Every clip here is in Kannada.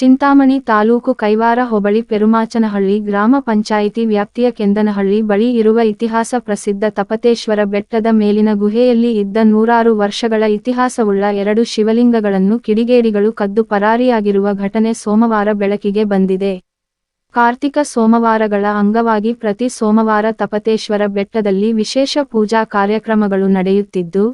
ಚಿಂತಾಮಣಿ ತಾಲೂಕು ಕೈವಾರ ಹೋಬಳಿ ಪೆರುಮಾಚನಹಳ್ಳಿ ಗ್ರಾಮ ಪಂಚಾಯಿತಿ ವ್ಯಾಪ್ತಿಯ ಕೆಂದನಹಳ್ಳಿ ಬಳಿ ಇರುವ ಇತಿಹಾಸ ಪ್ರಸಿದ್ಧ ತಪತೇಶ್ವರ ಬೆಟ್ಟದ ಮೇಲಿನ ಗುಹೆಯಲ್ಲಿ ಇದ್ದ ನೂರಾರು ವರ್ಷಗಳ ಇತಿಹಾಸವುಳ್ಳ ಎರಡು ಶಿವಲಿಂಗಗಳನ್ನು ಕಿಡಿಗೇಡಿಗಳು ಕದ್ದು ಪರಾರಿಯಾಗಿರುವ ಘಟನೆ ಸೋಮವಾರ ಬೆಳಕಿಗೆ ಬಂದಿದೆ. ಕಾರ್ತಿಕ ಸೋಮವಾರಗಳ ಅಂಗವಾಗಿ ಪ್ರತಿ ಸೋಮವಾರ ತಪತೇಶ್ವರ ಬೆಟ್ಟದಲ್ಲಿ ವಿಶೇಷ ಪೂಜಾ ಕಾರ್ಯಕ್ರಮಗಳು ನಡೆಯುತ್ತಿದ್ದು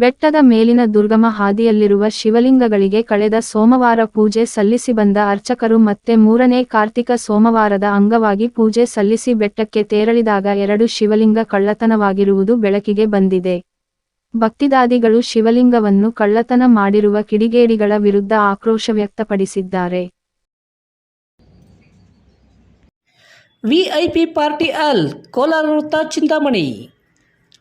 ಬೆಟ್ಟದ ಮೇಲಿನ ದುರ್ಗಮ ಹಾದಿಯಲ್ಲಿರುವ ಶಿವಲಿಂಗಗಳಿಗೆ ಕಳೆದ ಸೋಮವಾರ ಪೂಜೆ ಸಲ್ಲಿಸಿ ಬಂದ ಅರ್ಚಕರು ಮತ್ತೆ ಮೂರನೇ ಕಾರ್ತಿಕ ಸೋಮವಾರದ ಅಂಗವಾಗಿ ಪೂಜೆ ಸಲ್ಲಿಸಿ ಬೆಟ್ಟಕ್ಕೆ ತೇರಳಿದಾಗ ಎರಡು ಶಿವಲಿಂಗ ಕಳ್ಳತನವಾಗಿರುವುದು ಬೆಳಕಿಗೆ ಬಂದಿದೆ. ಭಕ್ತಿದಾದಿಗಳು ಶಿವಲಿಂಗವನ್ನು ಕಳ್ಳತನ ಮಾಡಿರುವ ಕಿಡಿಗೇಡಿಗಳ ವಿರುದ್ಧ ಆಕ್ರೋಶ ವ್ಯಕ್ತಪಡಿಸಿದ್ದಾರೆ. ವಿಐಪಿ ಪಾರ್ಟಿ ಅಲ್ ಕೋಲಾರ ವೃತ್ತ ಚಿಂತಾಮಣಿ.